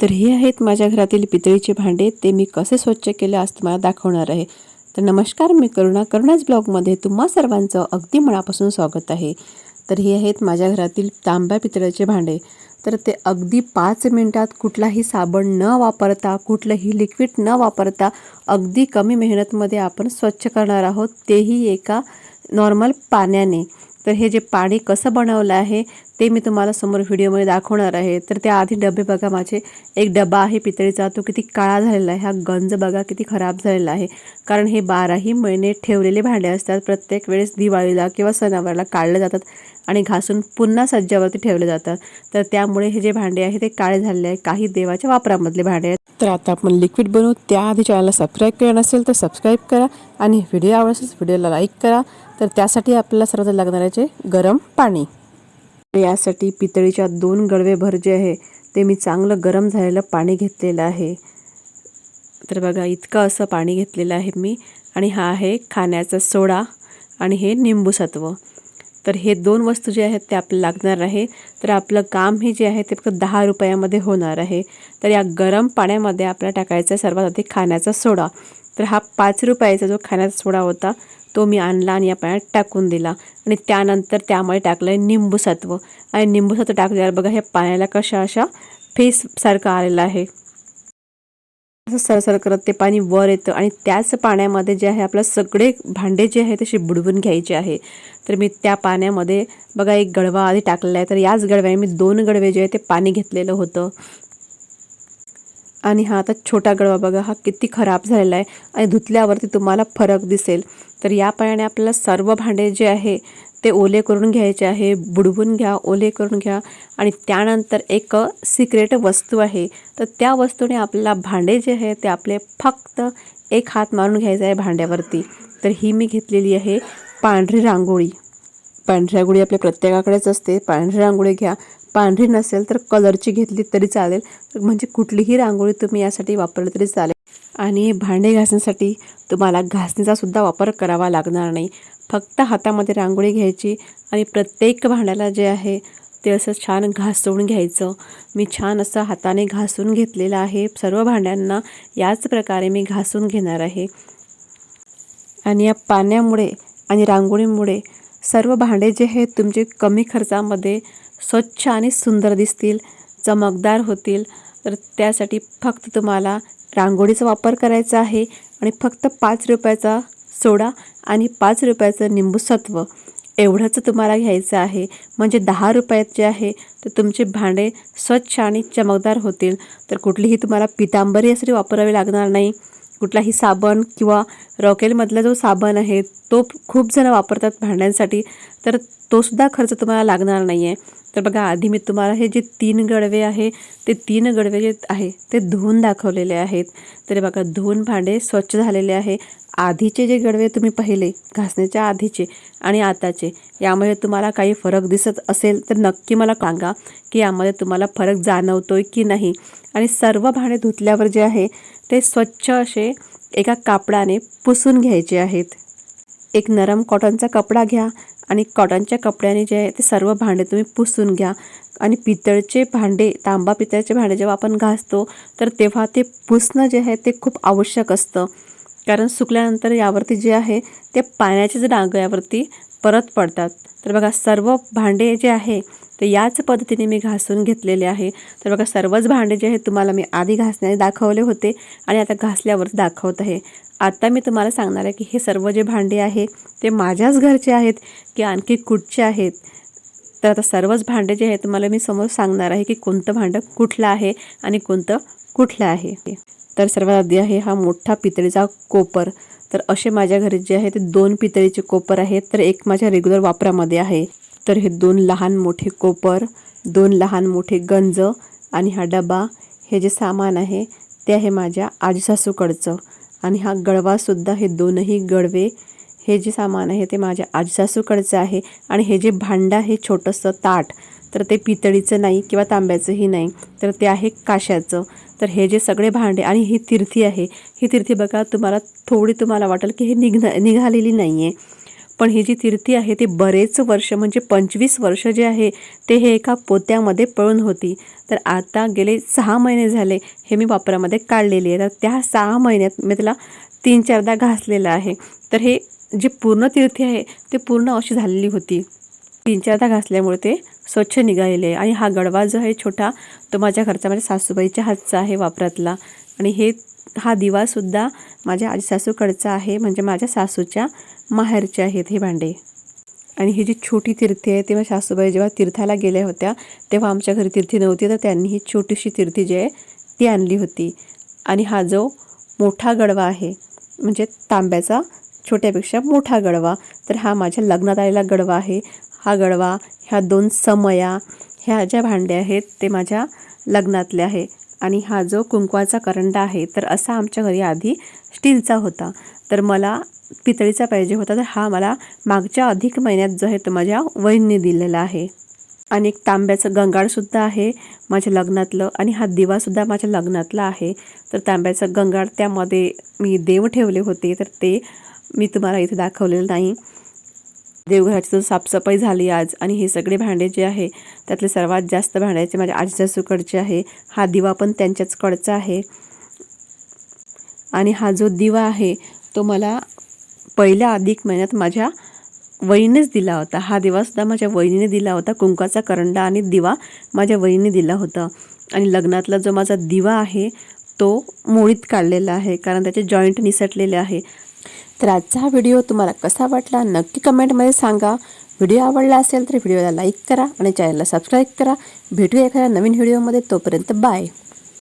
तर हे आहेत माझ्या घरातील पितळीचे भांडे. ते मी कसे स्वच्छ केले आज तुम्हाला दाखवणार आहे. तर नमस्कार मी करुणा. करुणाच ब्लॉगमध्ये तुम्हा सर्वांचं अगदी मनापासून स्वागत आहे. तर हे आहेत माझ्या घरातील तांब्या पितळाचे भांडे. तर ते अगदी पाच मिनटात कुठलाही साबण न वापरता कुठलंही लिक्विड न वापरता अगदी कमी मेहनतमध्ये आपण स्वच्छ करणार आहोत. तेही एका नॉर्मल पाण्याने. तर हे जे पाणी कसं बनवलं आहे ते मी तुम्हाला समोर व्हिडिओमध्ये दाखवणार आहे. तर त्याआधी डबे बघा माझे एक डबा आहे पितळीचा तो किती काळा झालेला आहे. हा गंज बघा किती खराब झालेला आहे. कारण हे बाराही महिने ठेवलेले भांडे असतात. प्रत्येक वेळेस दिवाळीला किंवा सणावारला काढले जातात आणि घासून पुन्हा सज्जावरती ठेवले जातात. तर त्यामुळे हे जे भांडे आहे ते काळे झालेले आहे. काही देवाच्या वापरामधले भांडे आहेत. तर आता आपण लिक्विड बनवू. त्याआधी चॅनलला सबस्क्राईब केलं नसेल तर सबस्क्राईब करा आणि व्हिडिओ आवडल्यास व्हिडिओला लाईक करा. तर त्यासाठी आपल्याला सर्वात लागणाऱ्याचे गरम पाणी. यासाठी पितळीच्या दोन गडवेभर जे आहे ते मी चांगलं गरम झालेलं पाणी घेतलेलं आहे. तर बघा इतकं असं पाणी घेतलेलं आहे मी. आणि हा आहे खाण्याचा सोडा आणि हे निंबू सत्व तर हे दोन वस्तू जे आहेत ते आपल्याला लागणार आहे. तर आपलं काम हे जे आहे ते फक्त दहा रुपयामध्ये होणार आहे. तर या गरम पाण्यामध्ये आपल्याला टाकायचं आहे सर्वात आधी खाण्याचा सोडा. तर हा पाच रुपयाचा जो खाण्याचा सोडा होता तो मी आणला आणि या पाण्यात टाकून दिला. आणि त्यानंतर त्यामुळे टाकलं आहे निंबूसत्व. आणि निंबूसत्व टाकल्यावर बघा हे पाण्याला कशा अशा फेससारखं आलेलं आहे. असं सरसर करत ते पाणी वर येतं आणि त्याच पाण्यामध्ये जे आहे आपलं सगळे भांडे जे आहे तसे बुडवून घ्यायचे आहे. तर मी त्या पाण्यामध्ये बघा एक गडवा आधी टाकलेला आहे. तर याच गडव्याने मी दोन गडवे जे आहे ते पाणी घेतलेलं होतं. आणि हा आता छोटा गळवा बघा हा किती खराब झालेला आहे. आणि धुतल्यावरती तुम्हाला फरक दिसेल. तर या पाण्याने आपल्याला सर्व भांडे जे आहे ते ओले करून घ्यायचे आहे. बुडवून घ्या ओले करून घ्या. आणि त्यानंतर एक सिक्रेट वस्तू आहे. तर त्या वस्तूने आपल्याला भांडे जे आहे ते आपले फक्त एक हात मारून घ्यायचा आहे भांड्यावरती. तर ही मी घेतलेली आहे पांढरी रांगोळी. पांढरी रांगोळी आपल्या प्रत्येकाकडेच असते. पांढरी रांगोळी घ्या. पांढरी नसेल तर कलरची घेतली तरी चालेल. म्हणजे कुठलीही रांगोळी तुम्ही यासाठी वापरली तरी चालेल. आणि भांडे घासण्यासाठी तुम्हाला घासणीचासुद्धा वापर करावा लागणार नाही. फक्त हातामध्ये रांगोळी घ्यायची आणि प्रत्येक भांड्याला जे आहे ते असं छान घासून घ्यायचं. मी छान असं हाताने घासून घेतलेलं आहे. सर्व भांड्यांना याच प्रकारे मी घासून घेणार आहे. आणि या पाण्यामुळे आणि रांगोळीमुळे सर्व भांडे जे आहेत तुमचे कमी खर्चामध्ये स्वच्छ आणि सुंदर दिसतील चमकदार होतील. तर त्यासाठी फक्त तुम्हाला रांगोळीचा वापर करायचा आहे आणि फक्त पाच रुपयाचा सोडा आणि पाच रुपयाचं निंबूसत्व एवढंच तुम्हाला घ्यायचं आहे. म्हणजे दहा रुपयात जे आहे तर तुमचे भांडे स्वच्छ आणि चमकदार होतील. तर कुठलीही तुम्हाला पितांबरी असरी वापरावी लागणार नाही. कुठलाही साबण किंवा रॉकेलमधला जो साबण आहे तो खूप जणं वापरतात भांड्यांसाठी. तर तोसुद्धा खर्च तुम्हाला लागणार नाही आहे तर बघा आधी मी तुम्हाला हे जे तीन गडवे आहे ते तीन गडवे जे आहे ते धुवून दाखवलेले आहेत. तर बघा धुवून भांडे स्वच्छ झालेले आहे. आधीचे जे गडवे तुम्ही पाहिले घासण्याच्या आधीचे आणि आताचे यामध्ये तुम्हाला काही फरक दिसत असेल तर नक्की मला सांगा की यामध्ये तुम्हाला फरक जाणवतोय की नाही. आणि सर्व भांडे धुतल्यावर जे आहे ते स्वच्छ असे एका कापडाने पुसून घ्यायचे आहेत. एक नरम कॉटनचा कपडा घ्या आणि कॉटनच्या कपड्याने जे आहे ते सर्व भांडे तुम्ही पुसून घ्या. आणि पितळचे भांडे तांबा पितळचे भांडे जेव्हा आपण घासतो तर तेव्हा ते पुसणं जे आहे ते खूप आवश्यक असतं. कारण सुकल्यानंतर यावरती जे आहे ते पाण्याचे जे डाग यावरती परत पडतात. तर बघा सर्व भांडे जे आहे ते याच पद्धतीने मी घासून घेतलेले आहे. तर बघा सर्वच भांडे जे आहेत तुम्हाला मी आधी घासण्याने दाखवले होते आणि आता घासल्यावर दाखवत आहे. आता मी तुम्हाला सांगणार आहे की हे सर्व जे भांडे आहे ते माझ्याच घरचे आहेत की आणखी कुठचे आहेत? तर आता सर्वच भांडे जे आहेत तुम्हाला मी समोर सांगणार आहे की कोणतं भांडं कुठलं आहे आणि कोणतं कुठलं आहे. तर सर्वात आधी आहे हा मोठा पितळीचा कोपर. तर असे माझ्या घरी जे आहे ते दोन पितळीचे कोपर आहेत. तर एक माझ्या रेग्युलर वापरामध्ये आहे. तर हे दोन लहान मोठे कोपर दोन लहान मोठे गंज आणि हा डबा हे जे सामान आहे ते आहे माझ्या आजीसासूकडचं आणि हा गडवासुद्धा हे दोनही गडवे हे जे सामान आहे ते माझ्या आजसासूकडचं आहे आणि हे जे भांडं आहे छोटंसं ताट तर ते पितळीचं नाही किंवा तांब्याचंही नाही तर ते आहे काशाचं तर हे जे सगळे भांडे आणि ही तिरथी आहे ही तिरथी बघा तुम्हाला थोडी तुम्हाला वाटेल की हे निघ निघालेली नाही आहे पण ही जी तीर्थी आहे ती बरेच वर्ष म्हणजे पंचवीस वर्ष जे आहे ते हे एका पोत्यामध्ये पळून होती. तर आता गेले सहा महिने झाले हे मी वापरामध्ये काढलेली आहे. तर त्या सहा महिन्यात मी त्याला तीन चारदा घासलेलं आहे. तर हे जे पूर्ण तीर्थी आहे ते पूर्ण अशी झालेली होती. तीन चारदा घासल्यामुळे ते स्वच्छ निघालेले आहे आणि हा गडवा जो आहे छोटा तो माझ्या घरचा माझ्या सासूबाईच्या हातचा आहे वापरातला. आणि हे हा दिवासुद्धा माझ्या आजी सासूकडचा आहे म्हणजे माझ्या सासूच्या माहेरचे आहेत हे भांडे. आणि ही जी छोटी तीर्थी आहे ती माझ्या सासूबाई जेव्हा तीर्थाला गेल्या होत्या तेव्हा आमच्या घरी तीर्थी नव्हती तर त्यांनी ही छोटीशी तीर्थी जी आहे ती आणली होती. आणि हा जो मोठा गडवा आहे म्हणजे तांब्याचा छोट्यापेक्षा मोठा गडवा. तर हा माझ्या लग्नात आलेला गडवा आहे. हा गडवा ह्या दोन समया ह्या ज्या भांड्या आहेत ते माझ्या लग्नातले आहे. आणि हा जो कुंकवाचा करंडा आहे तर असा आमच्या घरी आधी स्टीलचा होता. तर मला पितळीचा पाहिजे होता तर हा मला मागच्या अधिक महिन्यात जो आहे तो माझ्या वहिनीने दिलेला आहे. आणि एक तांब्याचं गंगाळसुद्धा आहे माझ्या लग्नातलं आणि हा दिवासुद्धा माझ्या लग्नातला आहे. तर तांब्याचं गंगाळ त्यामध्ये मी देव ठेवले होते तर ते मी तुम्हाला इथे दाखवलेलं नाही. देवघराची तर साफसफाई झाली आज आणि हे सगळे भांडे जे आहे त्यातले सर्वात जास्त भांड्याचे माझ्या आजीच्या सुकडचे आहे. हा दिवा पण त्यांच्याच कडचा आहे. आणि हा जो दिवा आहे तो मला पहिल्या अधिक महिन्यात माझ्या वहिनीनेच दिला होता. हा दिवासुद्धा माझ्या वहिनीने दिला होता. कुंकाचा करंडा आणि दिवा माझ्या वहिनीने दिला होता. आणि लग्नातला जो माझा दिवा आहे तो मोळीत काढलेला आहे. कारण त्याचे जॉईंट निसटलेले आहे. तर आजचा हा व्हिडिओ तुम्हाला कसा वाटला नक्की कमेंटमध्ये सांगा. व्हिडिओ आवडला असेल तर व्हिडिओला लाईक करा आणि चॅनलला सबस्क्राईब करा. भेटूया एखाद्या नवीन व्हिडिओमध्ये. तोपर्यंत बाय.